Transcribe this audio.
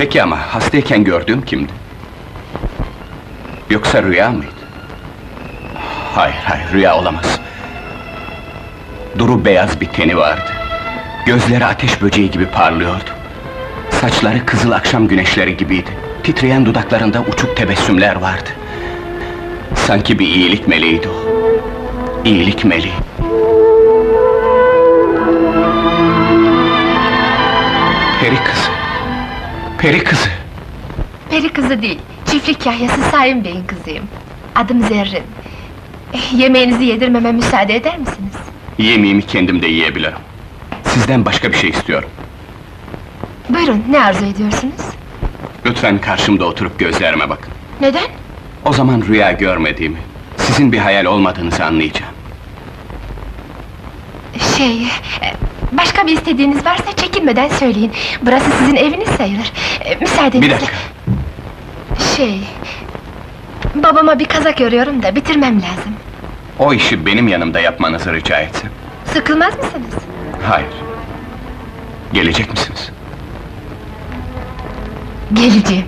Peki ama hastayken gördüğüm kimdi? Yoksa rüya mıydı? Hayır, hayır, rüya olamaz. Duru beyaz bir teni vardı. Gözleri ateş böceği gibi parlıyordu. Saçları kızıl akşam güneşleri gibiydi. Titreyen dudaklarında uçuk tebessümler vardı. Sanki bir iyilik meleğiydi o. İyilik meleği. Peri kızı. Peri kızı. Peri kızı değil, çiftlik kahyası Saim Bey'in kızıyım. Adım Zerrin. Eh, Yemeğinizi yedirmeme müsaade eder misiniz? Yemeğimi kendim de yiyebilirim. Sizden başka bir şey istiyorum. Buyurun, ne arzu ediyorsunuz? Lütfen karşımda oturup gözlerime bakın. Neden? O zaman rüya görmediğimi, sizin bir hayal olmadığınızı anlayacağım. Şey, başka bir istediğiniz varsa çekinmeden söyleyin. Burası sizin eviniz sayılır. Eh, Müsaadenizle... Bir dakika. Şey... Babama bir kazak örüyorum da bitirmem lazım. O işi benim yanımda yapmanızı rica etsem. Sıkılmaz mısınız? Hayır. Gelecek misiniz? Geleceğim.